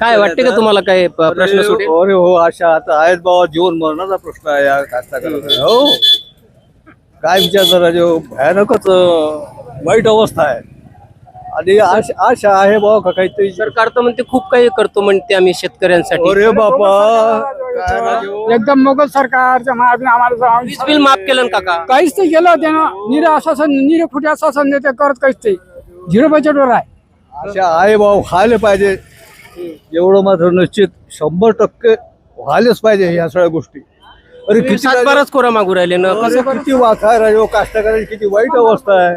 काय वाटते का तुम्हाला काय प- प्रश्न सुटेल? अरे हो आशा आता आहेत बाबा जीवन मरणाचा प्रश्न आहे या कास्तकाराचा हो. काय विचार राजे हो भयानकच अं, वाईट अवस्था आहे. आणि आशा आशा आहे बाबा का काहीतरी सरकार तर म्हणते खूप काही करतो म्हणते आम्ही शेतकऱ्यांसाठी. अरे बापा. काय राजे हो? एकदम मोगल सरकारच्या महाराजने आम्हाला वीज बिल माफ केलं ना काका. काहीच ते गेलं त्यानं निर आश्वासन निर खोटे आश्वासन देते करत काहीच ते झिरो बजेटवर आहे. आशा आहे बाबा व्हायला पाहिजे. एवढं मात्र निश्चित शंभर टक्के व्हायलाच पाहिजे ह्या सगळ्या गोष्टी. अरे किती सातबाराच कोरा मागू राहिले ना? अरे किती वाखा राजे हो कास्तकाराची किती वाईट अवस्था आहे.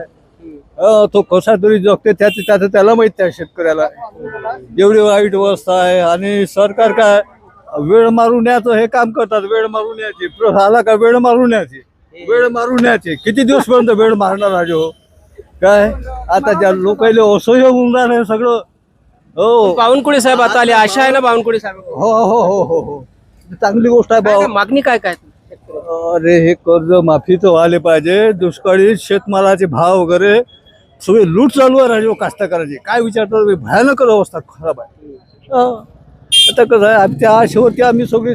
अं, तो कसा तरी जगते त्याचं त्याचं त्याला माहीत त्या शेतकऱ्याला. एवढी वाईट अवस्था आहे आणि सरकार काय? वेळ मारून याचं हे काम करतात. वेळ मारून याची प्रश्न आला का वेळ मारून याची वेळ मारून याची किती दिवसपर्यंत वेळ मारणार राजे हो? काय? आता ज्या लोकांना असह्य होऊन राहिलं हे सगळं. हो. बावनकुळे साहेब आता आले. आशा आहे ना बावनकुळे साहेब? हो हो हो हो हो. चांगली गोष्ट आहे भाऊ. काय मागणी काय काय? अरे हे कर्ज माफी तर व्हायला पाहिजे. दुष्काळी शेतमालाचे भाव वगैरे सगळे लूट चालू आहे राजे कास्तकाराची. काय विचारतात? बे, भयानकच अवस्था खराब आहे. अं, आता कसं आहे आमच्या आशेवरती आम्ही सगळी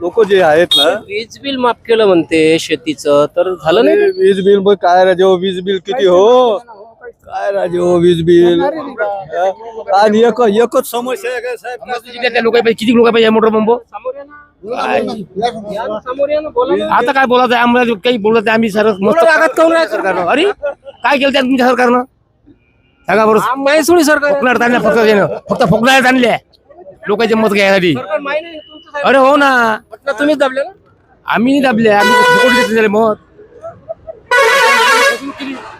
लोक जे आहेत ना वीज बिल माफ केलं म्हणते शेतीचं तर झालं नाही वीज बिल मग काय राजे हो वीज बिल किती हो? काय राजे हो वीज बिल? आणि एक एकच समस्या आहे काय साहेब? लोक किती लोक पाहिजे मोटर पंप. आता काय बोलायचं आहे? आम्हाला काही बोलत आम्ही सर मस्त रागात सरकारनं अरे काय केलं त्या तुमच्या सरकारनं? सांगा बरं. म्हैसूर सरकार. फोकणार फक्त. फक्त फोकणार आणल्या लोकांचे मत घ्यायसाठी. सरकार माहिती नाही, तुमचं साहेब. अरे हो ना. तुम्हीच दाबले ना? आम्ही दाबले आम्ही मत.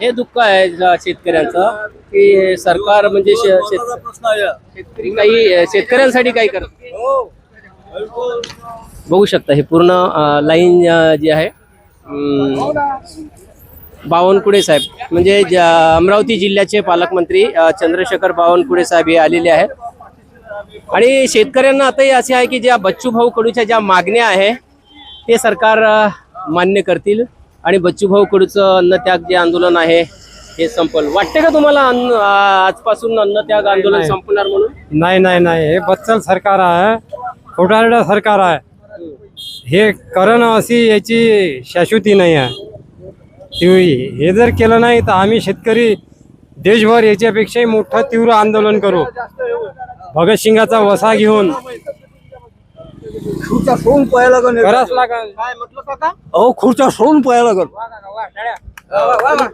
हे दुःख आहे शेतकऱ्यांचं की सरकार म्हणजे शेतकरी काही शेतकऱ्यांसाठी काही करत? नाही. हो बघू शकता हे पूर्ण लाईन जी आहे अम, बावनकुळे साहेब. म्हणजे अमरावती जिल्ह्याचे पालकमंत्री चंद्रशेखर बावनकुळे साहेब हे आलेले आहेत. आणि शेतकऱ्यांना आताही असे आहे की ज्या बच्चूभाऊ कडूच्या ज्या मागण्या आहे ते सरकार मान्य करतील. आणि बच्चूभाऊ कडूचं अन्नत्याग जे आंदोलन आहे हे संपल. वाटते का तुम्हाला अन्न आजपासून अन्नत्याग आंदोलन संपणार म्हणून? नाही नाही नाही. हे बच्चल सरकार आहे. खोटारडा सरकार आहे. हे करण अशी याची शाश्वती नाही आहे. हे जर केलं नाही तर आम्ही शेतकरी देशभर याच्यापेक्षाही मोठं तीव्र आंदोलन करू. भगतसिंगाचा वसा घेऊन. खुर्च्या सोडून पळायला लागल. म्हटलं काका? अहो खुर्च्या सोडून पळायला लागल.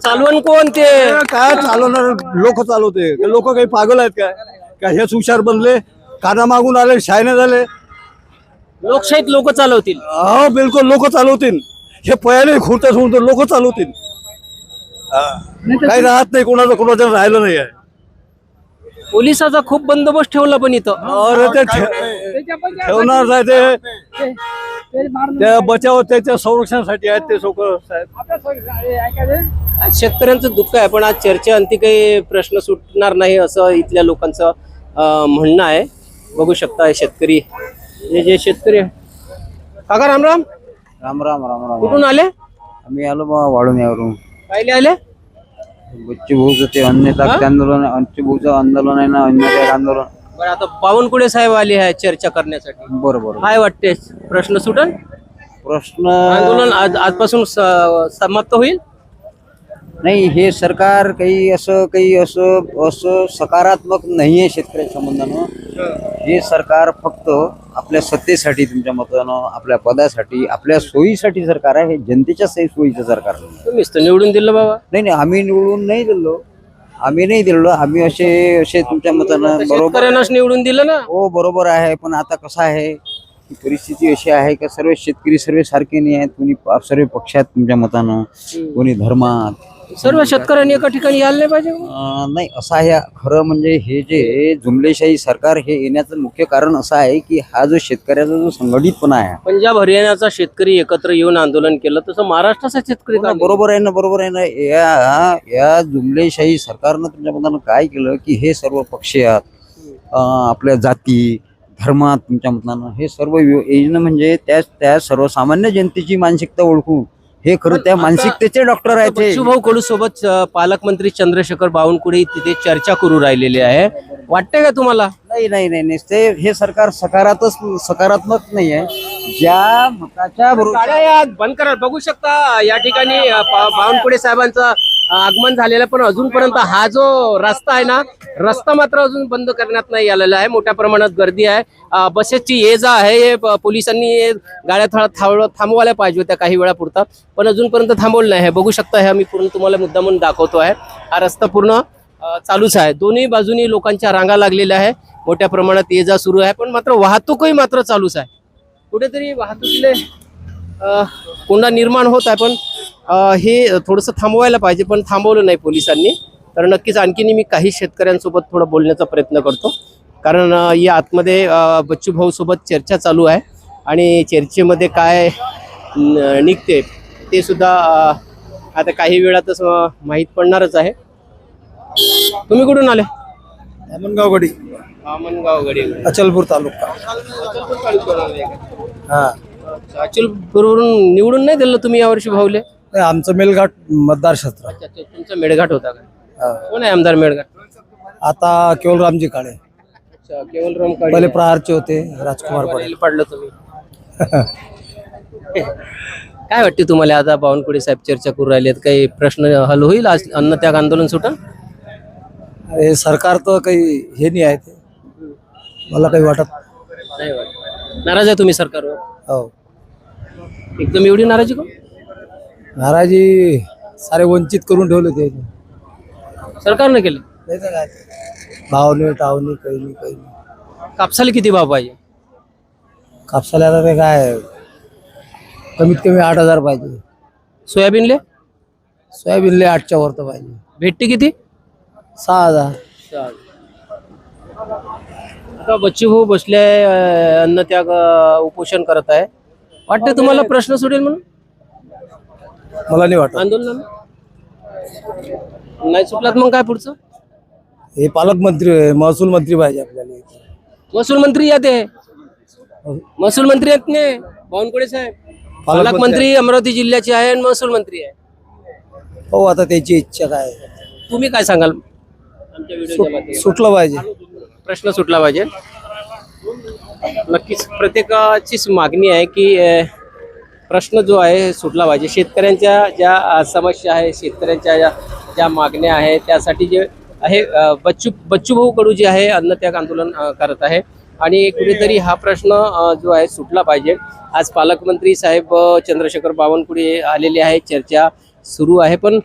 चालवण कोण ते? काय चालवणार? लोक चालवते. लोक काही पागल आहेत काय? काय हेच हुशार बनले? काना मागून आले शायने झाले. लोकशाहीत लोक चालवतील. हो बिलकुल लोक चालवतील. हे पहिले खुर्च्या सोडून तर लोक चालवतील. काही राहत नाही कोणाचं कोणाचं राहिलं नाही आहे. पोलिसाचा खूप बंदोबस्त ठेवला पण इथं. अरे ते ठे- ठेवणार नाही ते. त्या बचाव त्याच्या संरक्षणासाठी आहेत ते लोक शेतकऱ्यांचं दुःख आहे पण आज चर्चेअंती काही प्रश्न सुटणार नाही असं इथल्या लोकांचं अं, म्हणणं आहे. बघू शकता हे शेतकरी. हे जे शेतकरी आहे. काका रामराम राम. राम राम राम कुठून आले? आम्ही आलो बा वाढून यावरून. बच्चू भाऊचं ते आंदोलन आंदोलन आहे ना अन्य ताकद आंदोलन. बरं आता बावनकुळे साहेब आले आहे चर्चा करण्यासाठी? बरोबर काय वाटते प्रश्न सुटल? प्रश्न आंदोलन आज आजपासून स- समाप्त होईल? नाही हे सरकार काही असं काही असं असं सकारात्मक नाही आहे शेतकऱ्याच्या संबंधानं. हे सरकार फक्त आपल्या सत्तेसाठी तुमच्या मतानं आपल्या पदासाठी आपल्या सोयीसाठी सरकार आहे हे जनतेच्या सोयी सोयीचं सरकार नाही. तुम्हीच तर निवडून दिलं बाबा. नाही नाही आम्ही निवडून नाही दिलो. आम्ही नाही दिलो. आम्ही असे असे तुमच्या मतानं बरोबर शेतकऱ्यांनाच निवडून दिलं ना. हो बरोबर आहे पण आता कसं आहे की परिस्थिती अशी आहे का सर्व शेतकरी सर्व सारखे नाही आहेत. कोणी प- सर्व पक्षात तुमच्या मतानं कोणी धर्मात सर्व शेतकऱ्यांनी एका ठिकाणी यायला नाही पाहिजे का? अं, नाही असं आहे खरं म्हणजे हे जे जुमलेशाही सरकार हे येण्याचं मुख्य कारण असं आहे की हा जो शेतकऱ्याचा जो संघटितपणा आहे पंजाब हरियाणाचा शेतकरी एकत्र येऊन आंदोलन केलं तसं महाराष्ट्राचा शेतकरी का हो ना, नाही? बरोबर आहे ना बरोबर आहे ना या या जुमलेशाही सरकारनं तुमच्या मतानं काय केलं की हे सर्व पक्ष आहेत अं, आपल्या जाती धर्मात तुमच्या मतानं हे सर्व वि- योजना म्हणजे त्या त्या सर्वसामान्य जनतेची मानसिकता ओळखून हे खरं त्या मानसिकतेचे डॉक्टर आहेत. बच्चूभाऊ कडू सोबत पालकमंत्री चंद्रशेखर बावनकुळे तिथे चर्चा करू राहिलेली आहे. वाटतंय का तुम्हाला? नाही नाही नाही नाही. ते हे सरकार सकारात्मक सकारात्मक नाही आहे ज्या मताच्या बरोबर या बंद करा बघू शकता या ठिकाणी अ, पा- बावनकुळे साहेबांचं अ, आगमन झालेलं पण अजूनपर्यंत हा जो रस्ता आहे ना रस्ता मात्र अजून बंद करण्यात नाही आलेला आहे. मोठ्या प्रमाणात गर्दी आहे. अ, बसेसची ये जा आहे हे प- पोलिसांनी हे गाड्या थोडा थांबव थांबवायला पाहिजे होत्या काही वेळापुरता पण अजूनपर्यंत थांबवलं नाही आहे. बघू शकता हे आम्ही पूर्ण तुम्हाला मुद्दा म्हणून दाखवतो आहे. हा रस्ता पूर्ण अ, चालूच आहे. दोन्ही बाजूनी लोकांच्या रांगा लागलेल्या आहे. मोठ्या प्रमाणात ये जा सुरू आहे पण मात्र वाहतूकही मात्र चालूच आहे. कुठेतरी वाहतुकीले कोंडा निर्माण होत आहे पण हे थोडंसं थांबवायला पाहिजे पण थांबवलं नाही पोलिसांनी. तर नक्कीच आणखीन मी काही शेतकऱ्यांसोबत थोडं बोलण्याचा प्रयत्न करतो. कारण या आतमध्ये बच्चू भाऊ सोबत चर्चा चालू आहे आणि चर्चेमध्ये काय निघते ते सुद्धा आता काही वेळातच माहीत पडणारच आहे. तुम्ही कुठून आले? अमनगावगडी. आमनगाव गडी अचलपूर तालुका हा. अचलपूरवरून निवडून नाही दिलं तुम्ही यावर्षी भाऊले? नाही, आमचं मेलघाट मतदारक्षेत्र. अच्छा अच्छा तुमचा मेळघाट होता का? हा. कोण आहे आमदार मेळघाट? आता केवलरामजी काळे. अच्छा केवलराम पहिले काळे प्रहारचे होते राजकुमार पटेल. पडेल पडलं तुम्ही. काय वाटते तुम्हाला आता बावनकुळे साहेब चर्चा करू राहिलेत? काही प्रश्न हल होईल आज अन्नत्याग आंदोलन सुटल हे सरकार तर काही हे नाही आहे ते. मला काही वाटत नाही वाटत. नाराज आहे तुम्ही सरकारवर? हो. एकदम एवढी नाराजी का? नाराजी सारे वंचित करून ठेवले ते. सरकारनं केलं? नाही तर काय? भावने टावणे काही नाही काही नाही. कापसाला किती भाव पाहिजे? कापसाला आता ते काय? कमीत कमी आठ हजार पाहिजे. सोयाबीनले? सोयाबीनले आठच्या वर तर पाहिजे. भेटते किती? सहा हजार. आता बच्चू भाऊ बसले अं, अन्नत्याग अं, उपोषण करत आहे. वाटते तुम्हाला प्रश्न सुटेल म्हणून? मला नाही वाटत. आंदोलन? नाही सुटलात मग काय पुढचं? हे पालकमंत्री आहे, महसूल मंत्री पाहिजे आपल्याला इथे. महसूल मंत्री या ते महसूल मंत्री आहेत ने? बावनकुळे साहेब. पालकमंत्री अमरावती जिल्ह्याचे आहे आणि महसूल मंत्री आहे. हो आता त्याची इच्छा काय आहे. तुम्ही काय सांगाल? आमच्या व्हिडिओच्या माध्यमातून? सुटलं पाहिजे. प्रश्न सुटला पाहिजे. नक्कीच प्रत्येकाचीच मागणी आहे की प्रश्न जो आहे सुटला पाहिजे. शेतकऱ्यांच्या ज्या समस्या आहे शेतकऱ्यांच्या ज्या ज्या मागण्या आहेत त्यासाठी जे आहे बच्चू बच्चू भाऊ कडू जे आहे अन्नत्याग आंदोलन करत आहे. आणि कुठेतरी हा प्रश्न जो आहे सुटला पाहिजे. आज पालकमंत्री साहेब चंद्रशेखर बावनकुळे आलेले आहे चर्चा सुरू आहे. पण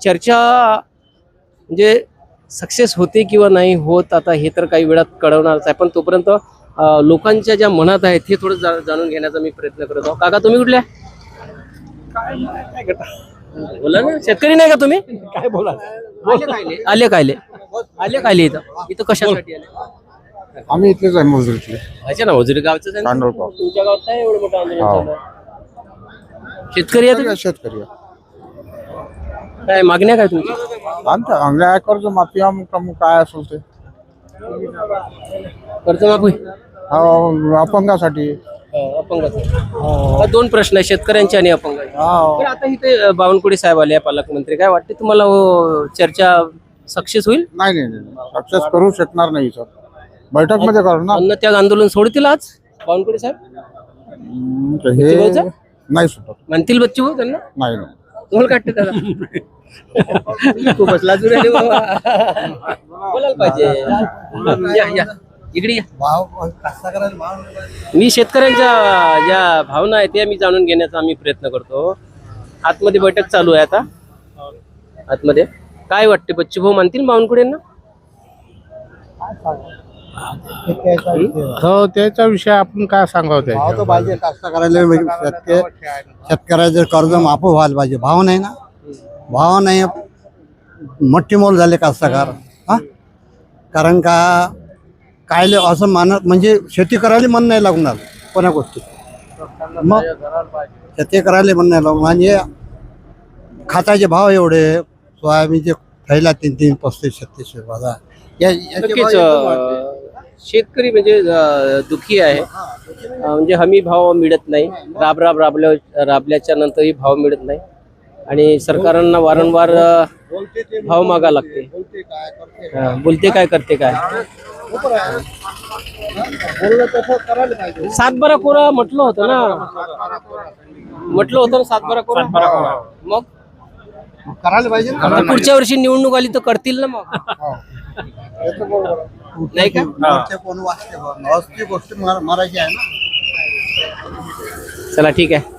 चर्चा म्हणजे सक्सेस होते किंवा नाही होत आता हे तर काही वेळात कळवणारच आहे. पण तोपर्यंत लोकांच्या ज्या मनात आहेत हे थोडं जा- जाणून घेण्याचा मी प्रयत्न करत आहोत काका तुम्ही कुठल्या बोला ना. शेतकरी नाही का तुम्ही? काय बोला? आले कायले? आले कायले? आले कायले इथं? इथं कशासाठी आले? आम्ही इथलेच आहे मजुरीतले. अच्छा ना मजुरी गावचं आहे. तुमच्या गावात काय एवढं मोठं आंदोलन हो. आहे? शेतकरी आहेत का? शेतकरी आहे. काय मागण्या काय तुमच्या? आमच्या अंगल्या कर्ज माफी काय असेल ते. कर्जमाफी हो, अपंगासाठी. अपंगाचं दोन प्रश्न आहे शेतकऱ्यांचे आणि अपंगाचे. हो. तर आता इथे अ, बावनकुळे साहेब आले पालकमंत्री. काय वाटते तुम्हाला हो, चर्चा सक्सेस होईल? नाही नाही नाही सक्सेस करू शकणार नाही सर. बैठकमध्ये करू ना अन्न त्याग आंदोलन सोडतील आज बावनकुळे साहेब? हम्म, तर हे बच्चूभाऊचं? नाही सुटत म्हणतील बच्चे भाऊ त्यांना? नाही ना तुम्हाला काटते त्याला? खूपच लाजून राहिले बाबा. बोलायला पाहिजे. या या. इकडे या. मी शेतकऱ्यांच्या ज्या भावना आहेत त्या मी जाणून घेण्याचा आम्ही प्रयत्न करतो. आतमध्ये बैठक चालू आहे आता. आतमध्ये. काय वाटते बच्चू भाऊ म्हणतील बावनकुळेंना? हो त्याच्याविषयी आपण काय सांगावं भाव तर त्याच्यावर? पाहिजे कास्तकाराला शेतकरी शेतकऱ्याचे कर्ज माफ व्हायला पाहिजे. भाव नाही ना? भाव नाही मोठी मोल झाले कास्तकार. हा? कारण का कायले असं मानत म्हणजे शेती करायला मन नाही लागणार कोणा गोष्टी. मग शेती करायला मन नाही लागणार. म्हणजे खाताचे भाव एवढे सोयाबीनचे थैला तीन तीन पस्तीस छत्तीस बघा या- नक्कीच शेतकरी म्हणजे दुखी आहे. म्हणजे हमी भाव मिळत नाही. राब राब राबल्या राबल्याच्या नंतरही भाव मिळत नाही. आणि सरकारांना वारंवार भाव मागा लागते हा, बोलते काय करते काय? सातबारा कोरा म्हटलं होतं ना. म्हटलं होतं ना सातबारा कोरा? मग? करायला पाहिजे आता पुढच्या वर्षी निवडणूक आली तर करतील ना मग. नाही का? कोण वाचते गोष्ट मराठी आहे ना. चला ठीक आहे.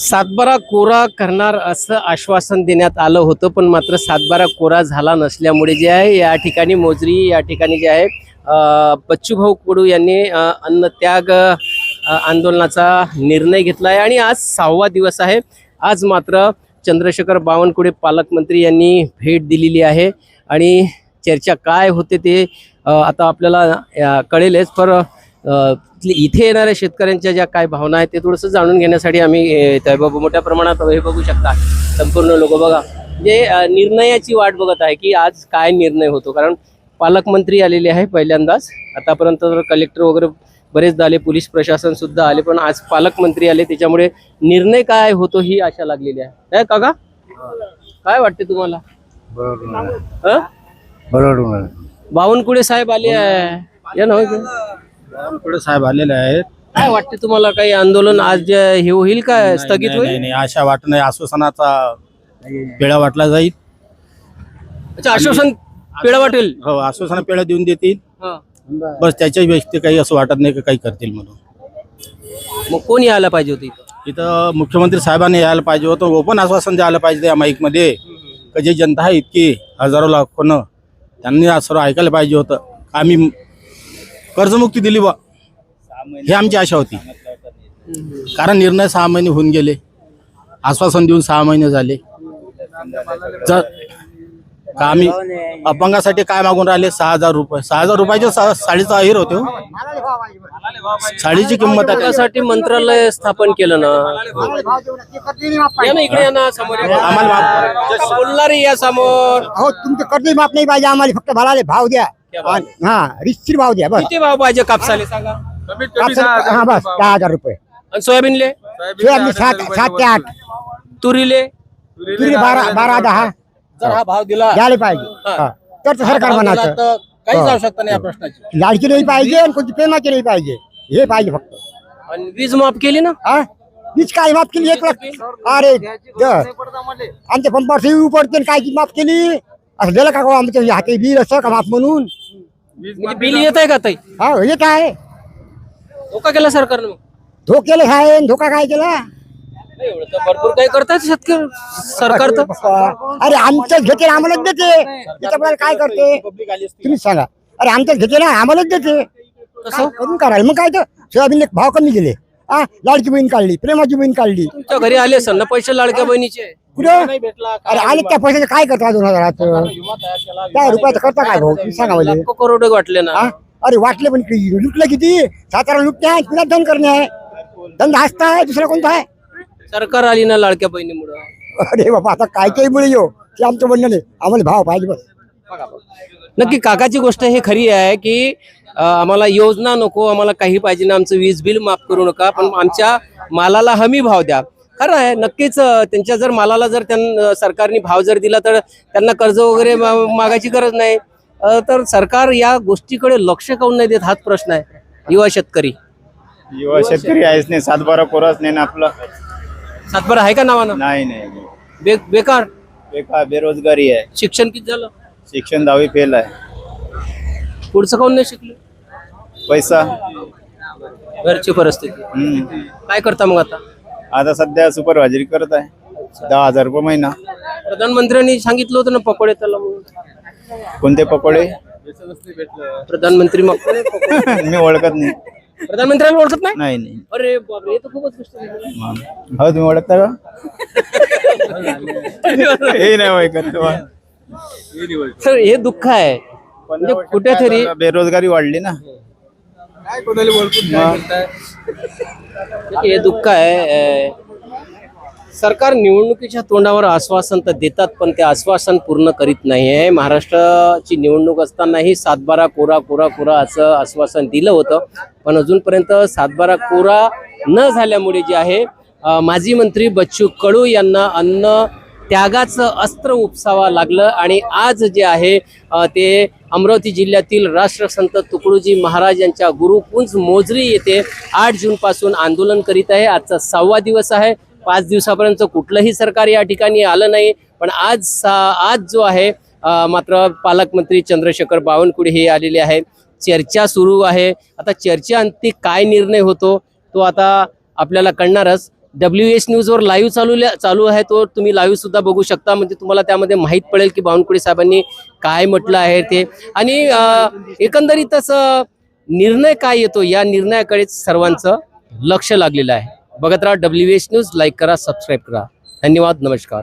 सातबारा कोरा करणार असं आश्वासन देण्यात आलं होतं पण मात्र सातबारा कोरा झाला नसल्यामुळे जे आहे या ठिकाणी मोजरी या ठिकाणी जे आहे बच्चूभाऊ कडू यांनी अन्नत्याग आंदोलनाचा निर्णय घेतला आहे आणि आज सहावा दिवस आहे. आज मात्र चंद्रशेखर बावनकुळे पालकमंत्री यांनी भेट दिलेली आहे. आणि चर्चा काय होते ते आता आपल्याला कळेलच पर इथे येणाऱ्या शेतकऱ्यांच्या ज्या काय भावना आहेत ते थोडंसं जाणून घेण्यासाठी आम्ही बाबा मोठ्या प्रमाणात हे बघू शकता. संपूर्ण लोक बघा. म्हणजे अं, निर्णयाची वाट बघत आहे की आज काय निर्णय होतो. कारण पालकमंत्री आलेले आहे पहिल्यांदाच. आतापर्यंत कलेक्टर वगैरे बरेचदा आले पोलीस प्रशासन सुद्धा आले पण आज पालकमंत्री आले. त्याच्यामुळे निर्णय काय होतो ही आशा लागलेली आहे. काय काका? काय वाटते तुम्हाला? बरोबर. बावनकुळे साहेब आले आहे. या ना पुढे साहेब आलेले आहेत. काय वाटते तुम्हाला काही आंदोलन आज जे हे होईल का? स्थगित नाही, होईल? नाही नाही. आशा वाट नाही. आश्वासनाचा पेढा वाटला जाईल. अच्छा आश्वासन पिढा वाटेल? हो आश्वासना पेढा देऊन देतील. हं. बस त्याच्या व्यक्ती काही असं वाटत नाही की काही करतील म्हणून. मग कोण यायला पाहिजे होते इथं? मुख्यमंत्री साहेबांनी यायला पाहिजे होतं. ओपन आश्वासन द्यायला पाहिजे त्या माईकमध्ये. का जे जनता आहे इतकी हजारो लाखोनं त्यांनी आज सर्व ऐकायला पाहिजे होतं. आम्ही कर्जमुक्ती दिली बा. ही आमची आशा होती. कारण निर्णय सहा महिने होऊन गेले. आश्वासन देऊन सहा महिने झाले. जर का आम्ही अपंगासाठी काय मागून राहिले? सहा हजार रुपये. सहा हजार रुपयाचे साडीचा अहिर होते हो. साडीची किंमत आहे. त्यासाठी मंत्रालय स्थापन केलं ना. या ना इकडे या ना समोर. या. आम्हाला बोलणारे या समोर. हो तुमचं कर्ज माफ नाही पाहिजे आम्हाला. फक्त भराले भाव द्या. आणि- हा? रिस्थिर भाव द्या बस. किती भाव पाहिजे कापसाले सांगा? कापसाला- हा बस दहा हजार रुपये. आणि सोयाबीनले? सोयाबीन सात सात ते आठ. तुरीले? तुरी बारा बारा दहा. जर हा भाव दिला द्यायला पाहिजे. हा. तर ते सरकार म्हणायचं. तर काहीच आवश्यकता नाही या प्रश्नाची. लाडकी नाही पाहिजे आणि कोणती प्रेमाची नाही पाहिजे. हे पाहिजे फक्त. आणि वीज माफ केली ना? हा? वीज काय माफ केली? एक लाख. अरे आमच्या पंपावर सेवी पडते काय की माफ केली? असं दिलं का गो आमच्या हाती बिल असं का माफ म्हणून? म्हणजे बिल येत आहे का ताई? हा हे काय धोका केला सरकारनं मग? धोकेले काय आणि धोका काय केला? नाही, एवढं तर भरपूर काही करतात शेतकरी सरकार तर. अरे आमच्याच घेते ना आम्हालाच देते. त्याच्याबद्दल काय करते? तुम्हीच सांगा. अरे आमच्याच घेते ना आम्हालाच देते. कसं? करून करायला? मग काय तर सोयाबीन भाव कमी गेले. हा लाडकी बहीण काढली प्रेमाची बहीण काढली. तुमच्या घरी आले असेल ना पैसे लाडक्या बहिणीचे? कुठं? अरे आले त्या पैशाचे काय करता दोन हजारात? त्या रुपयाचं करता काय भाऊ? तुम्ही सांगा मला लाखो करोड वाटले ना. हा अरे वाटले पण कि- लुटलं किती? सातारा लुटणे आहे पुन्हा धन करणे आहे. धंदा हसता आहे दुसरा कोणता आहे? सरकार आली ना लाडक्या बहिणीमुळं. अरे बाबा आता काय काही मुळे येऊ ते आमचं म्हणणं नाही. आम्हाला भाव पाहिजे बस. नक्की काकाची गोष्ट हे खरी आहे की आम्हाला योजना नको आम्हाला काही पाहिजे ना आमचं वीज बिल माफ करू नका पण आमच्या मालाला हमी भाव द्या. खरं आहे नक्कीच त्यांच्या जर मालाला जर त्यांना सरकारने भाव जर दिला तर त्यांना कर्ज वगैरे मागायची गरज नाही. तर सरकार या गोष्टीकडे लक्ष काऊन नाही देत? हाच प्रश्न आहे. युवा शेतकरी. युवा शेतकरी आहेच नाही सातबारा कोराच नाही ना आपलं. सातबार आहे का नावानं? नाही नाही. बे बेकार. बेकार बेरोजगारी आहे. शिक्षण किती झालं? शिक्षण दहावी फेल आहे. पुढचं काऊन नाही शिकले? पैसा. घरची परिस्थिती. हम्म. काय करता मग आता? आता सध्या सुपरवायझरी करत आहे. दहा हजार रुपये महिना. प्रधानमंत्र्यांनी सांगितलं होतं ना पकोडे त्याला म्हणून. कोणते पकोडे? प्रधानमंत्री मग. मी ओळखत नाही. प्रधानमंत्र्यांना ओळखत नाही? नाही नाही. अरे बापरे हे तर खूपच गोष्ट झाली. हो तुम्ही ओळखता का? हे नाही ओळखत हे दुःख आहे. म्हणजे कुठेतरी बेरोजगारी वाढली ना. हे दुःख आहे अं, सरकार निवडणुकीच्या तोंडावर आश्वासन तर देतात पण ते आश्वासन पूर्ण करीत नाही आहे महाराष्ट्राची निवडणूक असतानाही सातबारा कोरा कोरा कोरा असं आश्वासन दिलं होतं. पण अजूनपर्यंत सातबारा कोरा न झाल्यामुळे जे आहे अ, माजी मंत्री बच्चू कडू यांना अन्न त्यागाचं अस्त्र उपसावा लागलं आणि आज जे आहे ते अमरावती जिल्ह्यातील राष्ट्रसंत तुकडोजी महाराज यांच्या गुरुकुंज मोजरी येथे आठ जूनपासून आंदोलन करीत आहे. आजचा सहावा दिवस आहे. पाच दिवसापर्यंत कुठलंही सरकार या ठिकाणी आलं नाही. पण आज सा- आज जो आहे मात्र पालकमंत्री चंद्रशेखर बावनकुळे हे आलेले आहेत चर्चा सुरू आहे. आता चर्चेअंती काय निर्णय होतो तो आता आपल्याला कळणारच. डब्ल्यू एस न्यूजवर लाईव्ह चालू चालू आहे तो तुम्ही लाईव्ह सुद्धा बघू शकता. म्हणजे तुम्हाला त्यामध्ये माहीत पडेल की बावनकुळे साहेबांनी काय म्हटलं आहे ते. आणि एकंदरीतच निर्णय काय येतो या निर्णयाकडे सर्वांचं लक्ष लागलेलं आहे. बघत राहा डब्ल्यू एस न्यूज लाईक करा सबस्क्राईब करा. धन्यवाद नमस्कार.